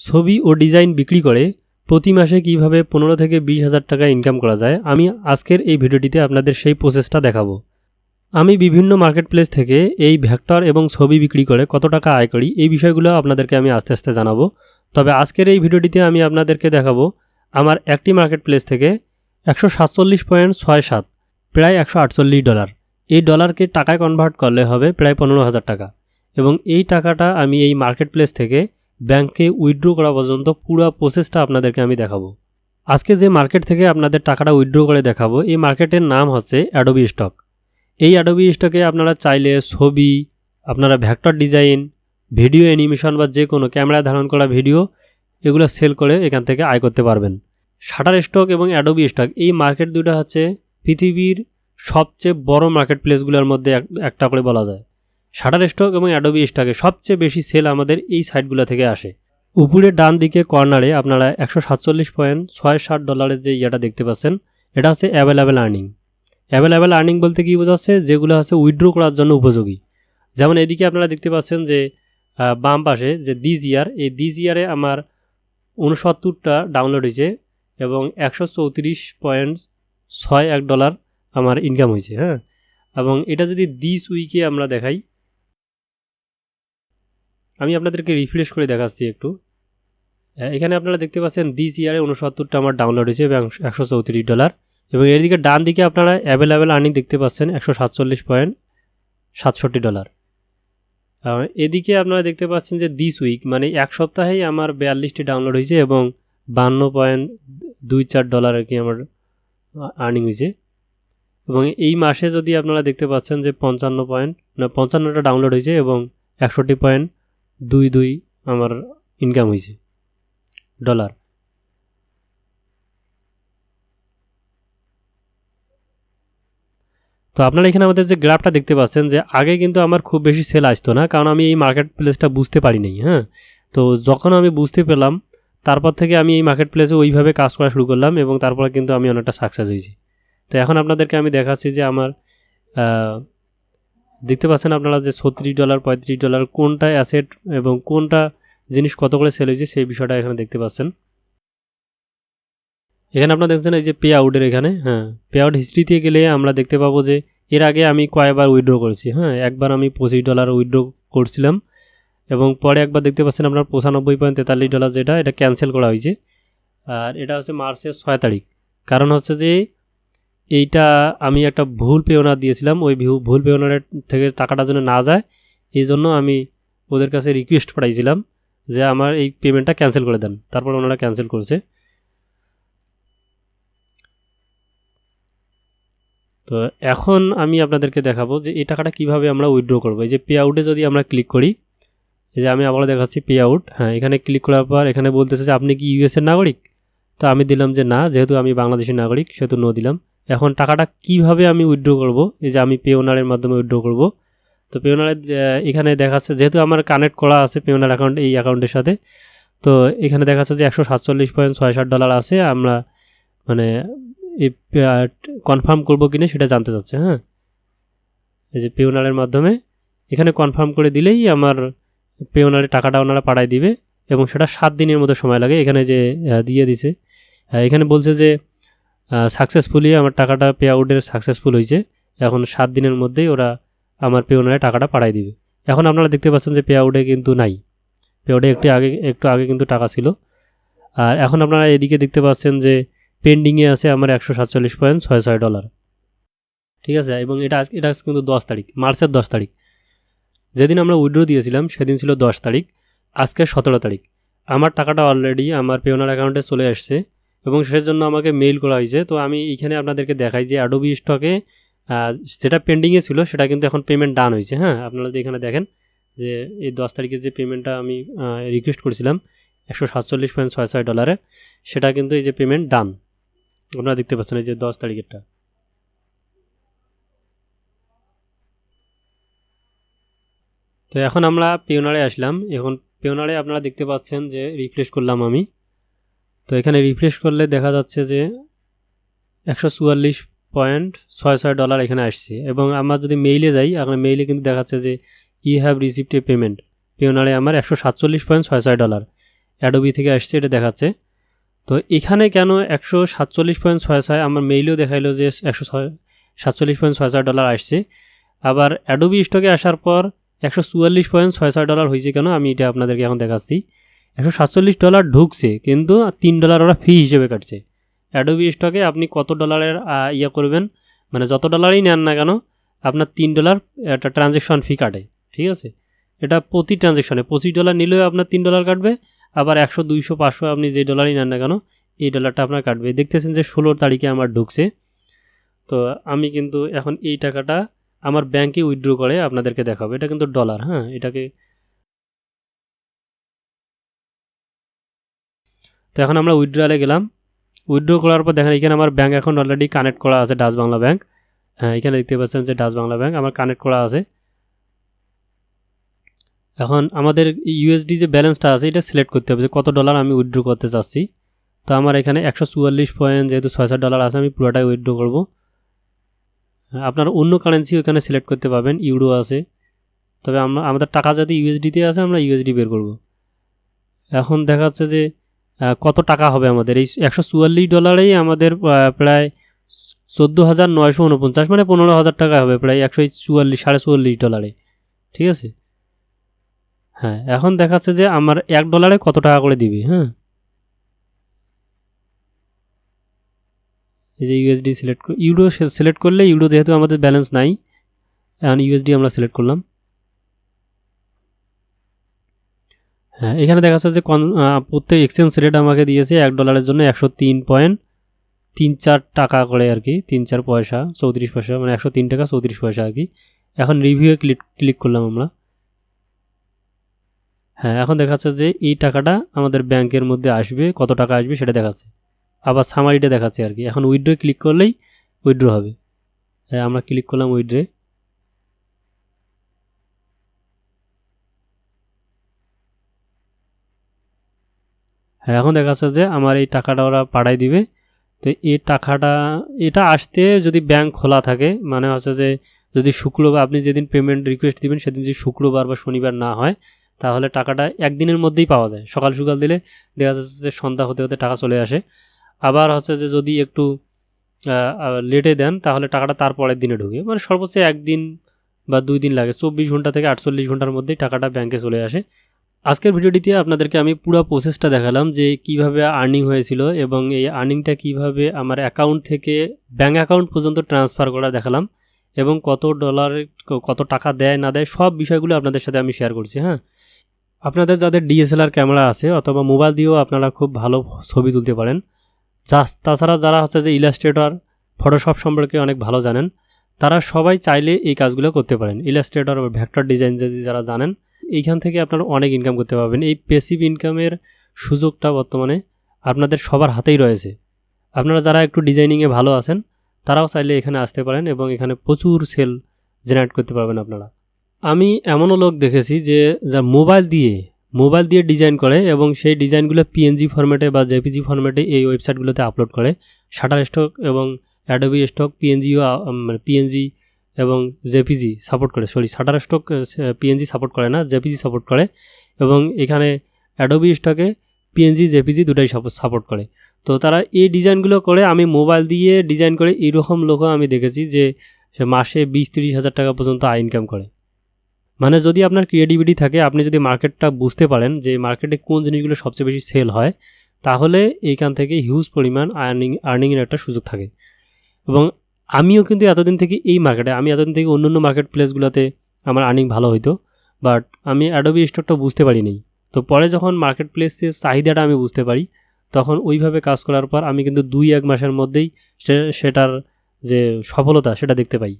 ছবি ও ডিজাইন বিক্রি করে প্রতি মাসে কীভাবে পনেরো থেকে বিশ হাজার টাকা ইনকাম করা যায়, আমি আজকের এই ভিডিওটিতে আপনাদের সেই প্রসেসটা দেখাবো। আমি বিভিন্ন মার্কেট প্লেস থেকে এই ভ্যাক্টর এবং ছবি বিক্রি করে কত টাকা আয় করি, এই বিষয়গুলো আপনাদেরকে আমি আস্তে আস্তে জানাব। তবে আজকের এই ভিডিওটিতে আমি আপনাদেরকে দেখাবো, আমার একটি মার্কেট প্লেস থেকে একশো সাতচল্লিশ পয়েন্ট ছয় সাত, প্রায় একশো আটচল্লিশ ডলার এই ডলারকে টাকায় কনভার্ট করলে হবে প্রায় পনেরো হাজার টাকা। এবং এই টাকাটা আমি এই মার্কেট প্লেস থেকে ব্যাংকে উইথড্র করা পর্যন্ত পুরো প্রসেসটা আপনাদেরকে আমি দেখাবো। আজকে যে মার্কেট থেকে আপনাদের টাকাটা উইথড্র করে দেখাবো, এই মার্কেটের নাম হচ্ছে অ্যাডোবি স্টক এই অ্যাডোবি স্টকে আপনারা চাইলে ছবি, আপনারা ভ্যাক্টর ডিজাইন ভিডিও অ্যানিমেশন বা যে কোনো ক্যামেরায় ধারণ করা ভিডিও এগুলো সেল করে এখান থেকে আয় করতে পারবেন। শাটার স্টক এবং অ্যাডোবি স্টক এই মার্কেট দুটো হচ্ছে পৃথিবীর সবচেয়ে বড় মার্কেট প্লেসগুলোর মধ্যে এক- একটা করে বলা যায়। শাটার স্টক এবং অ্যাডোবি স্টকে সবচেয়ে বেশি সেল আমাদের এই সাইটগুলো থেকে আসে। উপরে ডান দিকে কর্নারে আপনারা একশো সাতচল্লিশ পয়েন্ট ছয় ষাট ডলারের যে ইয়েটা দেখতে পাচ্ছেন, এটা হচ্ছে অ্যাভেলেবেল আর্নিং। অ্যাভেলেবেল আর্নিং বলতে কী বোঝাচ্ছে? যেগুলো হচ্ছে উইথড্র করার জন্য উপযোগী। যেমন এদিকে আপনারা দেখতে পাচ্ছেন যে বাম পাশে যে দিস ইয়ার এই দিস ইয়ারে আমার উনসত্তরটা ডাউনলোড হয়েছে এবং একশো চৌত্রিশ পয়েন্ট ছয় এক ডলার আমার ইনকাম হয়েছে হ্যাঁ? এবং এটা যদি দিস উইকে আমরা দেখাই আমি আপনাদেরকে রিফ্রেশ করে দেখাচ্ছি একটু। আহ, এখানে আপনারা দেখতে পাচ্ছেন দিস ইয়ারে উনসত্তরটা আমার ডাউনলোড হয়েছে এবং একশো চৌত্রিশ ডলার এবং এদিকে ডান দিকে আপনারা অ্যাভেলেবেল আর্নিং দেখতে পাচ্ছেন একশো সাতচল্লিশ পয়েন্ট সাতষট্টি ডলার এদিকে আপনারা দেখতে পাচ্ছেন যে দিস উইক মানে এক সপ্তাহেই আমার বিয়াল্লিশটি ডাউনলোড হয়েছে এবং বান্ন পয়েন্ট দুই চার ডলার আর কি আমার আর্নিং হয়েছে। এবং এই মাসে যদি আপনারা দেখতে পাচ্ছেন যে পঞ্চান্ন পয়েন্ট না পঞ্চান্নটা ডাউনলোড হয়েছে এবং একষট্টি পয়েন্ট দুই দুই আমার ইনকাম হয়েছে ডলার তো আপনারা এখানে আমাদের যে গ্রাফটা দেখতে পাচ্ছেন যে আগে কিন্তু আমার খুব বেশি সেল আসতো না, কারণ আমি এই মার্কেট প্লেসটা বুঝতে পারিনি হ্যাঁ? তো যখন আমি বুঝতে পেলাম, তারপর থেকে আমি এই মার্কেট প্লেসে ওইভাবে কাজ করা শুরু করলাম এবং তারপরে কিন্তু আমি অনেকটা সাকসেস হয়েছি। তো এখন আপনাদেরকে আমি দেখাচ্ছি যে আমার দেখতে পাচ্ছেন আপনারা যে ছত্রিশ ডলার, পঁয়ত্রিশ ডলার কোনটা অ্যাসেট এবং কোনটা জিনিস কত করে সেল হয়েছে সেই বিষয়টা এখানে দেখতে পাচ্ছেন। এখানে আপনারা দেখছেন এই যে পে আউটের এখানে হ্যাঁ পে আউট হিস্ট্রিতে গেলে আমরা দেখতে পাবো যে এর আগে আমি কয়েকবার উইথড্র করেছি হ্যাঁ একবার আমি পঁচিশ ডলার উইথড্র করছিলাম এবং পরে একবার দেখতে পাচ্ছেন আপনার পঁচানব্বই পয়েন্ট তেতাল্লিশ ডলার যেটা, এটা ক্যান্সেল করা হয়েছে। আর এটা হচ্ছে মার্চের ছয় তারিখ। কারণ হচ্ছে যে এইটা আমি একটা ভুল পেওনার দিয়েছিলাম, ওই ভুল পেওনারের থেকে টাকাটা যেন না যায়, এই জন্য আমি ওদের কাছে রিকোয়েস্ট পাঠাইছিলাম যে আমার এই পেমেন্টটা ক্যান্সেল করে দেন। তারপর ওনারা ক্যান্সেল করেছে। তো এখন আমি আপনাদেরকে দেখাবো যে এই টাকাটা কীভাবে আমরা উইথড্র করব। এই যে পে আউটে যদি আমরা ক্লিক করি, এই যে আমি আবার দেখাচ্ছি পে আউট হ্যাঁ এখানে ক্লিক করার পর এখানে বলতেছে যে আপনি কি ইউএসের নাগরিক? তো আমি দিলাম যে না, যেহেতু আমি বাংলাদেশের নাগরিক, সেহেতু নো দিলাম। এখন টাকাটা কীভাবে আমি উইথড্র করব? এই যে আমি পেওনারের মাধ্যমে উইথড্র করব। তো পেওনারের এখানে দেখাচ্ছে, যেহেতু আমার কানেক্ট করা আছে পেওনার অ্যাকাউন্ট এই অ্যাকাউন্টের সাথে, তো এখানে দেখাচ্ছে যে একশো সাতচল্লিশ পয়েন্ট ছয় ষাট ডলার আছে। আমরা মানে এই কনফার্ম করব কিনা সেটা জানতে চাচ্ছে হ্যাঁ? এই যে পেওনারের মাধ্যমে, এখানে কনফার্ম করে দিলেই আমার পেওনারে টাকাটা ওনারা পাঠায় দিবে এবং সেটা সাত দিনের মতো সময় লাগে। এখানে যে দিয়ে দিছে এখানে বলছে যে সাকসেসফুলি আমার টাকাটা পে আউটের সাকসেসফুল হয়েছে। এখন সাত দিনের মধ্যেই ওরা আমার পেওনারে টাকাটা পাঠায় দিবে। এখন আপনারা দেখতে পাচ্ছেন যে পে আউটে কিন্তু নাই। পে আউটে একটু আগে একটু আগে কিন্তু টাকা ছিল। আর এখন আপনারা এদিকে দেখতে পাচ্ছেন যে পেন্ডিংয়ে আছে আমার একশো সাতচল্লিশ পয়েন্ট ছয় ছয় ডলার ঠিক আছে? এবং এটা আজকে এটা কিন্তু দশ তারিখ, মার্চের দশ তারিখ। যেদিন আমরা উইড্রো দিয়েছিলাম, সেদিন ছিল দশ তারিখ। আজকে সতেরো তারিখ। আমার টাকাটা অলরেডি আমার পেওনার অ্যাকাউন্টে চলে আসছে। এবং সেটার জন্য আমাকে মেইল করা হয়েছে। তো আমি এখানে আপনাদেরকে দেখাই যে অ্যাডোবি স্টকে যেটা পেন্ডিংয়ে ছিল, সেটা কিন্তু এখন পেমেন্ট ডান হয়েছে হ্যাঁ? আপনারা এখানে দেখেন যে এই দশ তারিখের যে পেমেন্টটা আমি রিকোয়েস্ট করেছিলাম, একশো সাতচল্লিশ পয়েন্ট ছয় ছয় ডলারে সেটা কিন্তু এই যে পেমেন্ট ডান আপনারা দেখতে পাচ্ছেন এই যে দশ তারিখেরটা। তো এখন আমরা পেওনারে আসলাম। এখন পেওনারে আপনারা দেখতে পাচ্ছেন যে রিফ্রেশ করলাম আমি। তো এখানে রিফ্রেশ করলে দেখা যাচ্ছে যে একশো চুয়াল্লিশ পয়েন্ট ছয় ছয় ডলার এখানে আসছে। এবং আমার যদি মেইলে যাই এখন মেইলে কিন্তু দেখাচ্ছে যে I have received a payment পিওনারে আমার একশো সাতচল্লিশ পয়েন্ট ছয় ছয় ডলার অ্যাডোবি থেকে আসছে, এটা দেখাচ্ছে। তো এখানে কেন একশো সাতচল্লিশ পয়েন্ট ছয় ছয় আমার মেইলেও দেখাইলো যে একশো ছয় সাতচল্লিশ পয়েন্ট ছয় ছয় ডলার আসছে। আবার অ্যাডোবি স্টকে আসার পর একশো চুয়াল্লিশ পয়েন্ট ছয় ছয় ডলার হয়েছে কেন? আমি এটা আপনাদেরকে এখন দেখাচ্ছি। একশো সাতচল্লিশ ডলার ঢুকছে, কিন্তু তিন ডলার ওরা ফি হিসেবে কাটছে। অ্যাডোবি স্টকে আপনি কত ডলারের ইয়ে করবেন? মানে যত ডলারই নেন না কেন, আপনার তিন ডলার, একটা ট্রানজেকশন ফি কাটে, ঠিক আছে? এটা প্রতি ট্রানজেকশনে পঁচিশ ডলার নিলেও আপনার তিন ডলার কাটবে, আবার একশো, দুইশো, পাঁচশো আপনি যে ডলারই নেন না কেন, এই ডলারটা আপনার কাটবে। দেখতেছেন যে ষোলো তারিখে আমার ঢুকছে। তো আমি কিন্তু এখন এই টাকাটা আমার ব্যাংকে উইথড্র করে আপনাদেরকে দেখাবো। এটা কিন্তু ডলার হ্যাঁ? এটাকে তো এখন আমরা উইথড্রয়ালে গেলাম। উইথড্র করার পর দেখেন এখানে আমার ব্যাঙ্ক এখন অলরেডি কানেক্ট করা আছে ডাচ বাংলা ব্যাঙ্ক হ্যাঁ এখানে দেখতে পাচ্ছেন যে ডাচ বাংলা ব্যাঙ্ক আমার কানেক্ট করা আছে। এখন আমাদের ইউএসডি যে ব্যালেন্সটা আছে, এটা সিলেক্ট করতে হবে যে কত ডলার আমি উইথড্র করতে চাচ্ছি। তো আমার এখানে একশো চুয়াল্লিশ পয়েন্ট যেহেতু ছয় ডলার আছে, আমি পুরোটাই উইথড্র করব। আপনার অন্য কারেন্সি ওখানে সিলেক্ট করতে পারবেন ইউরো আছে। তবে আমরা আমাদের টাকা যাতে ইউএসডিতে আছে, আমরা ইউএসডি বের করব। এখন দেখা যাচ্ছে যে কত টাকা হবে আমাদের? এই একশো চুয়াল্লিশ ডলারেই আমাদের প্রায় চোদ্দ হাজার নয়শো উনপঞ্চাশ মানে পনেরো হাজার টাকা হবে প্রায় একশো চুয়াল্লিশ, সাড়ে চুয়াল্লিশ ডলারে। ঠিক আছে? হ্যাঁ এখন দেখাচ্ছে যে আমার এক ডলারে কত টাকা করে দিবে হ্যাঁ? এই যে ইউএসডি সিলেক্ট ইউরো সিলেক্ট করলে ইউরো যেহেতু আমাদের ব্যালেন্স নাই, এখন ইউএসডি আমরা সিলেক্ট করলাম। হ্যাঁ এখানে দেখা যাচ্ছে যে কন- প্রত্যেক এক্সচেঞ্জ রেট আমাকে দিয়েছে এক ডলারের জন্য একশো তিন পয়েন্ট তিন চার টাকা করে আর কি, তিন চার পয়সা, চৌত্রিশ পয়সা মানে একশো তিন টাকা, চৌত্রিশ পয়সা আর কি। এখন রিভিউয়ে ক্লিক ক্লিক করলাম আমরা। হ্যাঁ এখন দেখাচ্ছে যে এই টাকাটা আমাদের ব্যাংকের মধ্যে আসবে, কত টাকা আসবে সেটা দেখাচ্ছে। আবার সামারিটা দেখাচ্ছে আর কি। এখন উইড্রো ক্লিক করলেই উইথড্র হবে। হ্যাঁ আমরা ক্লিক করলাম উইথড্রে হ্যাঁ এখন দেখা যাচ্ছে যে আমার এই টাকাটা ওরা পাঠাই দিবে। তো এই টাকাটা, এটা আসতে যদি ব্যাংক খোলা থাকে মানে হচ্ছে যে যদি শুক্রবার, আপনি যেদিন পেমেন্ট রিকোয়েস্ট দিবেন, সেদিন যদি শুক্রবার বা শনিবার না হয়, তাহলে টাকাটা একদিনের মধ্যেই পাওয়া যায়। সকাল সকাল দিলে দেখা যাচ্ছে যে সন্ধ্যা হতে হতে টাকা চলে আসে। আবার হচ্ছে যে যদি একটু লেটে দেন, তাহলে টাকাটা তার পরের দিনে ঢুকে। মানে সর্বোচ্চ একদিন বা দুই দিন লাগে। চব্বিশ ঘণ্টা থেকে আটচল্লিশ ঘণ্টার মধ্যেই টাকাটা ব্যাংকে চলে আসে। আজকের ভিডিওটিতে আপনাদেরকে আমি পুরো প্রসেসটা দেখালাম যে কীভাবে আর্নিং হয়েছিল এবং এই আর্নিংটা কীভাবে আমার অ্যাকাউন্ট থেকে ব্যাঙ্ক অ্যাকাউন্ট পর্যন্ত ট্রান্সফার করা দেখালাম এবং কত ডলার কত টাকা দেয়, না দেয়, সব বিষয়গুলো আপনাদের সাথে আমি শেয়ার করছি হ্যাঁ? আপনাদের যাদের ডিএসএলআর ক্যামেরা আছে অথবা মোবাইল দিয়েও আপনারা খুব ভালো ছবি তুলতে পারেন। যা, তাছাড়া যারা হচ্ছে যে ইলাস্ট্রেটর ফটোশপ সম্পর্কে অনেক ভালো জানেন, তারা সবাই চাইলে এই কাজগুলো করতে পারেন। ইলাস্ট্রেটর ভ্যাক্টর ডিজাইন যদি যারা জানেন এইখান থেকে আপনারা অনেক ইনকাম করতে পারবেন। এই পেসিভ ইনকামের সুযোগটা বর্তমানে আপনাদের সবার হাতেই রয়েছে। আপনারা যারা একটু ডিজাইনিংয়ে ভালো আছেন, তারাও চাইলে এখানে আসতে পারেন এবং এখানে প্রচুর সেল জেনারেট করতে পারবেন আপনারা। আমি এমনও লোক দেখেছি যে, যা মোবাইল দিয়ে মোবাইল দিয়ে ডিজাইন করে এবং সেই ডিজাইনগুলো পিএনজি ফরম্যাটে বা জেপিজি ফরম্যাটে এই ওয়েবসাইটগুলোতে আপলোড করে। শাটার স্টক এবং অ্যাডোবি স্টক পিএনজিও মানে পিএনজি এবং জেপিজি সাপোর্ট করে sorry Shutterstock PNG support করে না, জেপিজি সাপোর্ট করে এবং এখানে অ্যাডোবি স্টকে পিএনজি জেপিজি দুটাই সাপোর্ট করে। তো তারা এই ডিজাইনগুলো করে, আমি মোবাইল দিয়ে ডিজাইন করে এইরকম লোকও আমি দেখেছি যে সে মাসে বিশ তিরিশ হাজার টাকা পর্যন্ত আয় ইনকাম করে। মানে যদি আপনার ক্রিয়েটিভিটি থাকে, আপনি যদি মার্কেটটা বুঝতে পারেন যে মার্কেটে কোন জিনিসগুলো সবচেয়ে বেশি সেল হয়, তাহলে এইখান থেকে হিউজ পরিমাণ আর্নিং আর্নিংয়ের একটা সুযোগ থাকে। এবং আমিও কিন্তু এতদিন থেকে এই মার্কেটে আমি এতদিন থেকে অন্য অন্য মার্কেট প্লেসগুলোতে আমার আর্নিং ভালো হইতো বাট আমি অ্যাডোবি স্টকটা বুঝতে পারিনি। তো পরে যখন মার্কেট প্লেসের চাহিদাটা আমি বুঝতে পারি, তখন ওইভাবে কাজ করার পর আমি কিন্তু দুই, এক মাসের মধ্যেই সেটার যে সফলতা সেটা দেখতে পাই।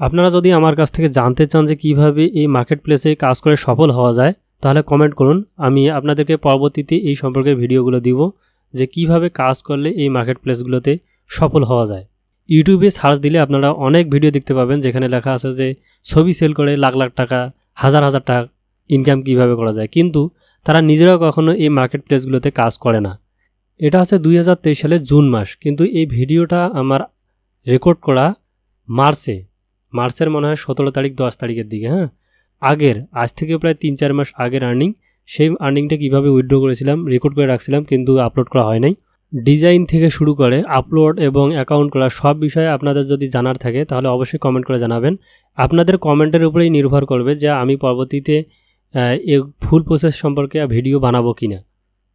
আপনারা যদি আমার কাছ থেকে জানতে চান যে কীভাবে এই মার্কেট প্লেসে কাজ করে সফল হওয়া যায়, তাহলে কমেন্ট করুন। আমি আপনাদেরকে পরবর্তীতে এই সম্পর্কে ভিডিওগুলো দিব, যে কীভাবে কাজ করলে এই মার্কেট প্লেসগুলোতে সফল হওয়া যায়। ইউটিউবে সার্চ দিলে আপনারা অনেক ভিডিও দেখতে পাবেন, যেখানে লেখা আছে যে ছবি সেল করে লাখ লাখ টাকা, হাজার হাজার টাকা ইনকাম কীভাবে করা যায়। কিন্তু তারা নিজেরাও কখনো এই মার্কেট প্লেসগুলোতে কাজ করে না। এটা হচ্ছে দুই সালের জুন মাস। কিন্তু এই ভিডিওটা আমার রেকর্ড করা মার্চে। মার্চের মনে হয় সতেরো তারিখ, দশ তারিখের দিকে হ্যাঁ? আগের, আজ থেকে প্রায় তিন চার মাস আগের আর্নিং সেই আর্নিংটা কীভাবে উইথড্র করেছিলাম রেকর্ড করে রাখছিলাম, কিন্তু আপলোড করা হয় নাই। ডিজাইন থেকে শুরু করে আপলোড এবং অ্যাকাউন্ট করা সব বিষয়ে আপনাদের যদি জানার থাকে, তাহলে অবশ্যই কমেন্ট করে জানাবেন। আপনাদের কমেন্টের উপরেই নির্ভর করবে যে আমি পরবর্তীতে ফুল প্রসেস সম্পর্কে ভিডিও বানাবো কি না